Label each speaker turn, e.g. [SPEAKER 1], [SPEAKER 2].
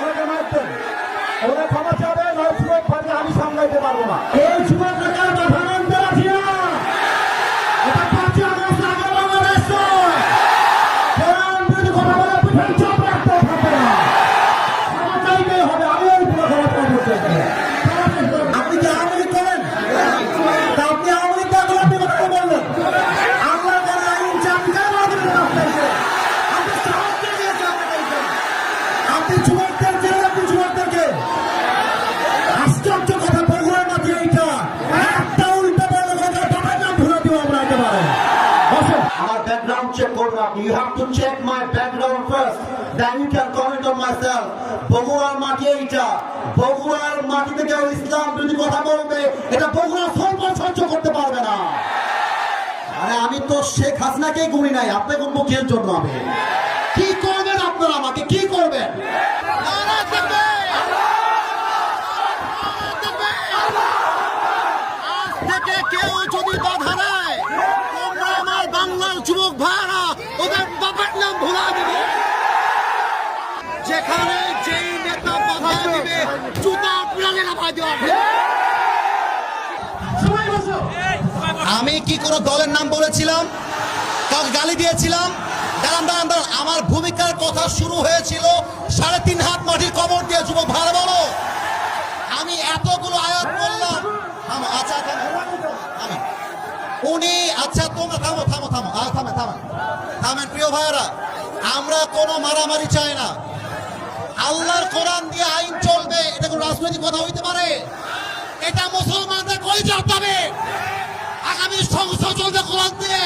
[SPEAKER 1] ওনাকে মারতেন ওরা ক্ষমা
[SPEAKER 2] চাবেন ব্যাকগ্রাউন্ড চেক করবেন আপনি you have to check my background first then you can comment on বগুড়ার মাটি এইটা। বগুড়ার মাটিতে কেউ ইসলাম যদি কথা বলবে, এটা বগুড়া সরকার সহ্য করতে পারবে না। আরে আমি তো শেখ হাসিনাকেই গুনি নাই, আপনি কোন মুখের জন্য আমি? কি করবেন আপনারা আমাকে? কি করবেন?
[SPEAKER 3] কেউ যদি বাধা দেয়, তোমরা বাংলার যুবক ভাইরা ওদের বাবার নাম ভুলা দিবে। যেখানে যেই নেতা বাধা দিবে জুতা প্রাণে নামাই দেওয়া
[SPEAKER 2] আমি কি কোনো দলের নাম বলেছিলাম? কাউকে গালি দিয়েছিলাম? দাঁড়ান দাঁড়ান দাঁড়ান। আমার ভূমিকার কথা শুরু হয়েছিল সাড়ে তিন হাত মাটির কবর দিয়ে যুবক ভালো বলো আমি এতগুলো আয়াত বললাম থামো, আচ্ছা থামো, থামো। উনি আচ্ছা তোমরা থামো থামো থামো। থামে থামে। থামেন, প্রিয় ভাইয়েরা। আমরা কোনো মারামারি চাই না। আল্লাহর কোরআন দিয়ে আইন চলবে, এটা কোনো রাজনৈতিক কথা হইতে পারে? এটা মুসলমানদের কই যাবে আগামী সংসদ চলবে কোরআন দিয়ে।